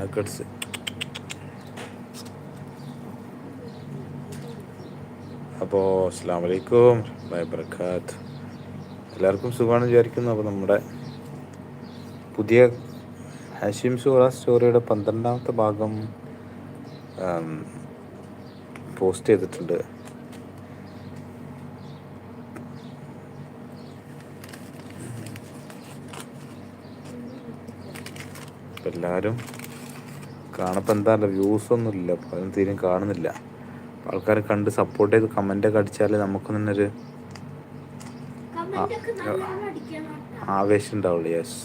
Nuggets അപ്പോൾ അസ്സാം വലൈക്കും വബർക്കാത്ത് എല്ലാവർക്കും സുഖമാണ് വിചാരിക്കുന്നു. അപ്പോൾ നമ്മുടെ പുതിയ ഹാഷിം സൂറ സ്റ്റോറിയുടെ പന്ത്രണ്ടാമത്തെ ഭാഗം പോസ്റ്റ് ചെയ്തിട്ടുണ്ട്. എല്ലാവരും കാണപ്പോൾ എന്താ വ്യൂസ് ഒന്നും ഇല്ല. അപ്പോൾ അതൊന്നും തീരെ കാണുന്നില്ല. ആൾക്കാരെ കണ്ട് സപ്പോർട്ട് ചെയ്ത് കമന്റൊക്കെ അടിച്ചാൽ നമുക്ക് തന്നെ ഒരു. ആവേശം ഉണ്ടാവുള്ളൂ. യെസ്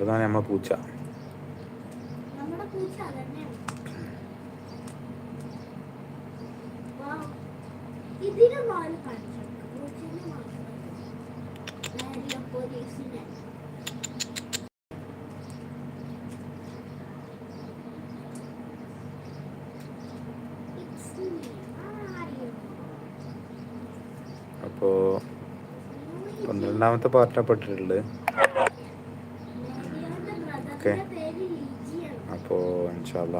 അതാണ് നമ്മൾ നമ്മളെ പൂച്ച. ഇതിന് വാൽ കാണിച്ചു. പന്ത്രണ്ടാമത്തെ പാർട്ടാണ് പെട്ടിട്ടുള്ളത് ഓക്കെ. അപ്പോൾ ഇൻഷാല്ല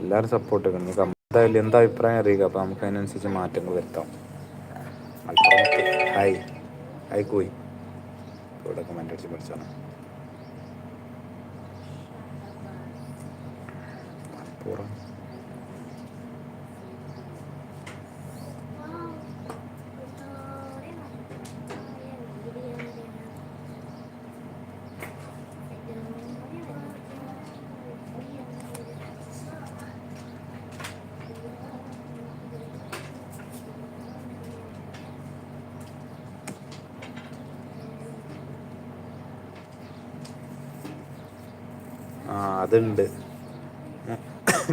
എല്ലാവരും സപ്പോർട്ട് ചെയ്യണം. നമുക്ക് എന്തായാലും എന്താ അഭിപ്രായം അറിയുക. അപ്പോൾ നമുക്ക് അതിനനുസരിച്ച് മാറ്റങ്ങൾ വരുത്താം. ഹായ് ഹായ് കോയി ഇവിടെ കമന്റ് അടിച്ച് പഠിച്ചാണ്. മലപ്പുറം ആ അതുണ്ട്.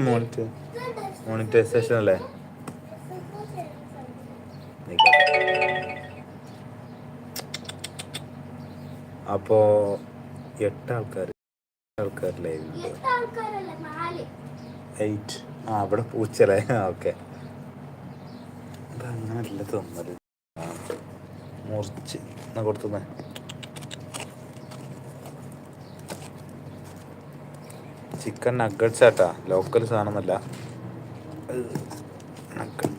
മോണിറ്റർ മോണിറ്റൈസേഷൻ അല്ലേ? അപ്പോ എട്ട് ആൾക്കാർ എയ്റ്റ് ആ അവിടെ പൂച്ചല്ലേ ഓക്കെ. അതങ്ങനല്ല തന്നത് ആ, മുറിച്ച്. എന്നാ കൊടുത്തുന്നേ? ചിക്കൻ നഗറ്റ്സ് ആട്ടാ. ലോക്കൽ സാധനമൊന്നുമല്ല. ഓണല്ലേ?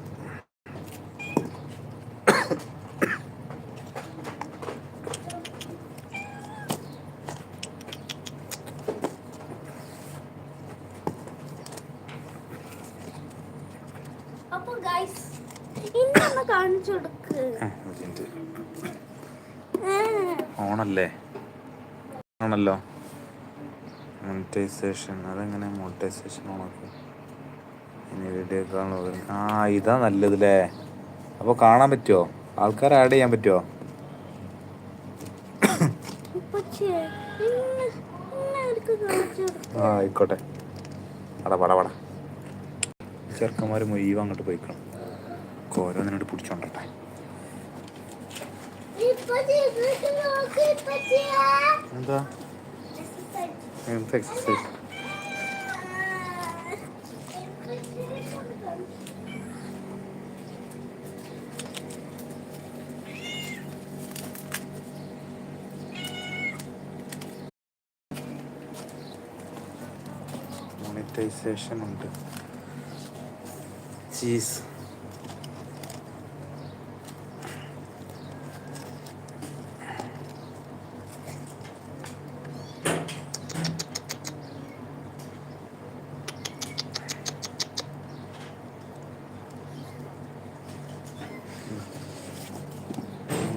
അപ്പൊ ഗൈസ് ഇന്നൊന്ന് കാണിച്ചു കൊടുക്ക് ആ, ഒരു മിനിറ്റ്. ഓണല്ലേ ആണല്ലോ മോണിറ്റൈസേഷൻ അതെങ്ങനെ മോണിറ്റൈസേഷൻ ഓണാക്കും ഇനി വീഡിയോ കാണുന്നത് ആ ഇതാ നല്ലതല്ലേ അപ്പോൾ കാണാൻ പറ്റുമോ ആൾക്കാർ ആഡ് ചെയ്യാൻ പറ്റുമോ ആ ആയിക്കോട്ടെ. അടാ പട പട. ചെറുക്കന്മാർ മുഴുവൻ അങ്ങോട്ട് പോയിക്കണം. ഓരോന്നിനോട് പിടിച്ചോണ്ടട്ടെ. എന്താ? എന്ത് എക്സസൈസ് മോണിറ്റൈസേഷൻ ഉണ്ട് ചീസ്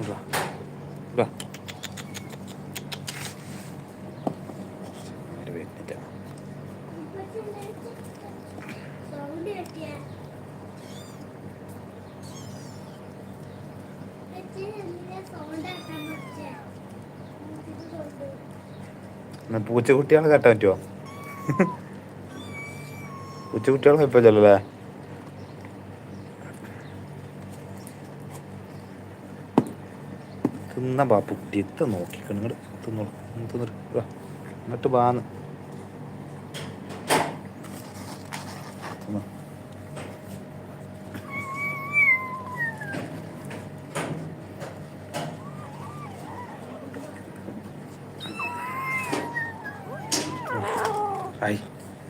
ഇതാ. ഇതാ. ആര് വരുന്നില്ല. സൗണ്ട് കേട്ടിയാ? ഇപ്പച്ചി, എന്തിനാ സൗണ്ട് കേൾക്കാൻ പറ്റിയ? ഇത് കൊണ്ട്. എന്നാ പൂച്ചക്കുട്ടികളെ കെട്ടാൻ പറ്റുമോ പൂച്ചക്കുട്ടികളെ കുഴപ്പമില്ലല്ലോ അല്ലേ എന്ന ബാപ്പു? എത്ത നോക്കിക്കണം ഇങ്ങോട്ട് തിന്നോളൂ തിന്നിട്ട് ഇങ്ങോട്ട് വാന്ന്.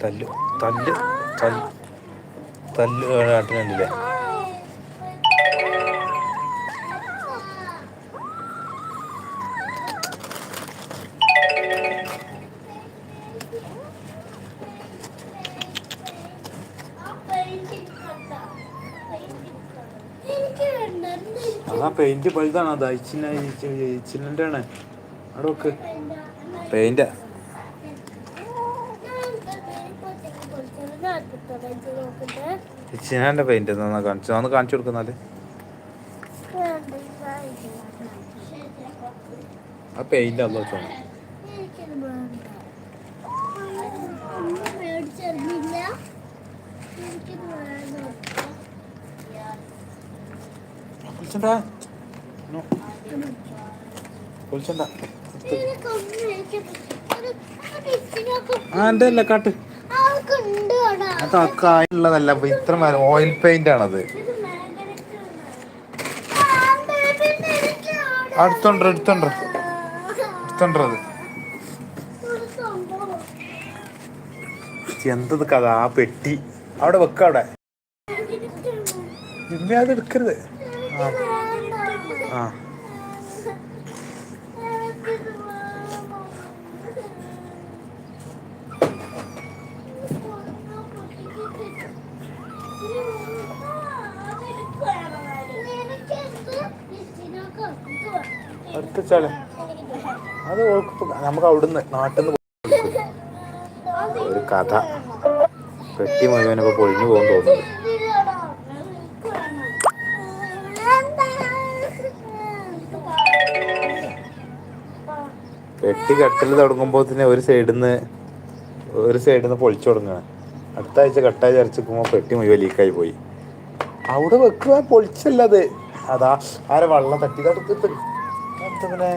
തല്ല് തല്ല് തല്ല്. തല്ല് ആട്ടിനല്ലേ പെയിന്റ് വലുതാണ്? അത് ഇച്ചിന്റെ ആണ് അവിടെ വെക്ക്. പെയിന്റ് ഇച്ചിനാന്റെ പെയിന്റ് എന്നാ കാണിച്ചു ഒന്ന് കാണിച്ചു കൊടുക്കുന്നാൽ ആ പെയിന്റ് അല്ല ചേട്ടാ കുളിച്ചണ്ട ആ അല്ല കാട്ട്. അത് അക്കായുള്ളതല്ല ഇപ്പൊ ഇത്ര ഓയിൽ പെയിന്റ് ആണത്. അടുത്തോണ്ട് എടുത്തോണ്ട് അത്. എന്തത് കഥ ആ പെട്ടി. അവിടെ വെക്ക അവിടെ. ഇമ്മ അത് എടുക്കരുത്. ആ. ആ. അത് നമുക്ക് അവിടുന്ന് നാട്ടിൽ നിന്ന് ഒരു കഥ. പെട്ടി മുഴുവൻ പൊഴിഞ്ഞു പൊളിഞ്ഞു പോകും തോന്നുന്നു. പെട്ടി കട്ടിൽ തുടങ്ങുമ്പോൾ തന്നെ ഒരു സൈഡിൽ നിന്ന് ഒരു സൈഡിൽ നിന്ന് പൊളിച്ചു തുടങ്ങുകയാണ് അടുത്ത ആഴ്ച കെട്ടായി ചരച്ചിക്കുമ്പോൾ പെട്ടി മുഴുവൻ ലീക്കായി പോയി. അവിടെ വെക്കുക പൊളിച്ചല്ല അത്. അതാ ആരെ വെള്ളം തട്ടി. തടുത്ത് പിന്നെ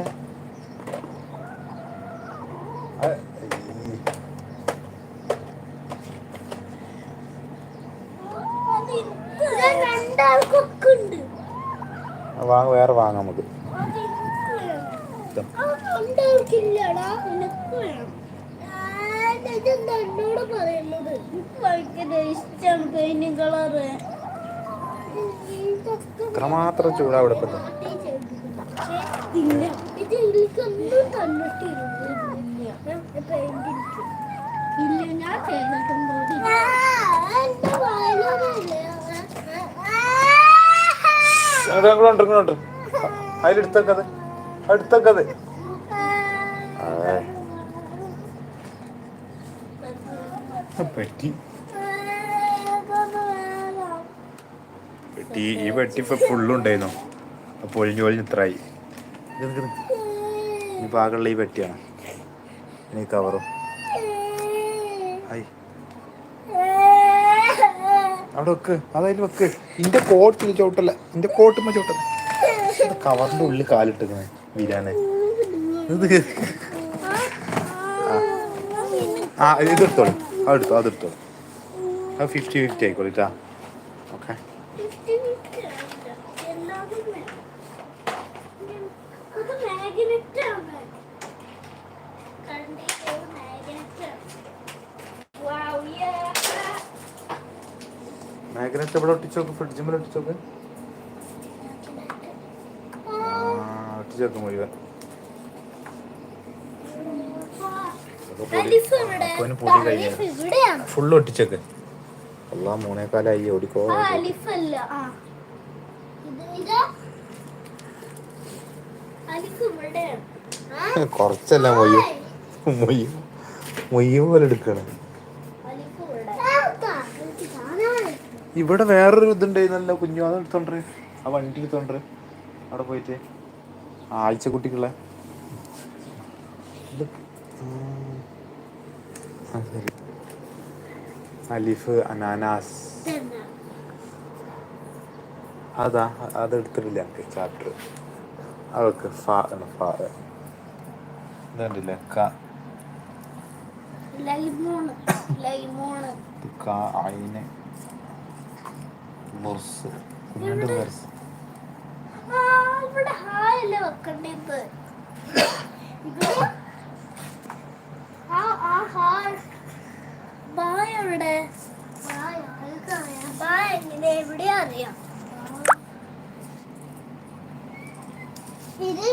ആ, ഈ രണ്ടാൾക്കൊക്കെ ഉണ്ട്. വാങ്ങ വേറെ വാങ്ങാം നമുക്ക്. രണ്ടാൾക്കില്ലടാ നിനക്ക് വേണം. ഇതെന്താ എന്നോട് പറയുന്നത്? പെയിന്റിങ് കളറ് അതിലെടുത്തേക്കത് അടുത്തേക്കത്. പെട്ടി. പെട്ടി ഈ പെട്ടി ഇപ്പൊ ഫുള്ളുണ്ടായിരുന്നു അപ്പൊ പൊളിഞ്ഞു പൊളിഞ്ഞ് ഇത്രയായി. ഇനി പാകമുള്ള ഈ പെട്ടിയാണ്. ഇനി കവറും ഹായ്. അവിടെ വെക്ക്. അതായത് വെക്ക്. ഇന്റെ കോട്ടിൽ ചോട്ടല്ല ഇന്റെ കോട്ടുമ്മ ചോട്ടല്ല കവറിന്റെ ഉള്ളിൽ കാലിട്ടിങ്ങനെ വിരാനെ ആ അത് എടുത്തോ അതെടുത്തോ അതെടുത്തോളൂ അത് ഫിഫ്റ്റി ഫിഫ്റ്റി ആയിക്കോളിട്ടാ ഓക്കെ മാഗ്നറ്റ് എവിടെ ഒട്ടിച്ചോക്ക് ഫ്രിഡ്ജിമ്മൽ ഒട്ടിച്ചോക്ക് ആ ഒട്ടിച്ചോക്ക് മുഴുവൻ. ഫുൾ പൊടി. കഴിഞ്ഞു ഫുള്ള് ഒട്ടിച്ചേക്ക്. അല്ലാ മൂന്നേക്കാലായി ഓടിക്കോ. കൊറച്ചല്ല മൊയ്യും മൊയ്യും മൊയ്യും പോലെ എടുക്കണം. ഇവിടെ. വേറൊരു ഇതുണ്ടായിരുന്നല്ലോ കുഞ്ഞു അത് എടുത്തോണ്ട് ആ വണ്ടി എടുത്തോണ്ട് അവിടെ പോയിട്ട്. ആഴ്ച കുട്ടിക്കുള്ള ശരി. അലിഫ് അനാനാസ്. അതാ അത് എടുത്തിട്ടില്ല. എനിക്ക് ചാപ്റ്റർ അവൾക്ക് ഫാ ആണ് ഫാ ഇതുണ്ടല്ലേ ക. ലൈമോണ് ലൈമോണ്. ഇത് ക മുർസ്. കുഞ്ഞിന്റെ മുർസ്. ഇവിടെ ഹായല്ലേ വെക്കണ്ടത് ഇവിടെ ആ ആ ഹായ് എവിടെ ബാ എങ്ങനെ? എവിടെ അറിയാം? ഇത്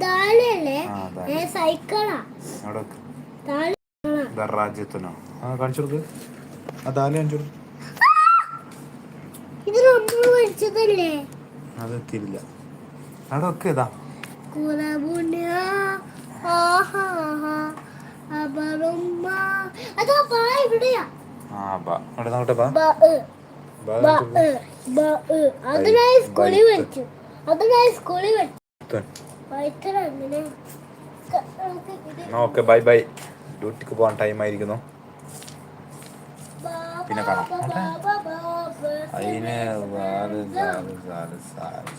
ദാലി അല്ലേ ആ, ദാലി. ഏ സൈക്കിളാ. ദറാജത്തുനോ ആ കാണിച്ചു കൊടുക്ക്. ആ കാണിച്ചു കൊടുക്ക്. അത് എത്തിയില്ല അവിടെ ഇതാ ഓക്കെ ബൈ ബൈ. ഡ്യൂട്ടിക്ക് പോകാൻ ടൈം ആയിരിക്കുന്നു. പിന്നെ കാണാം. അതിന് സാറ്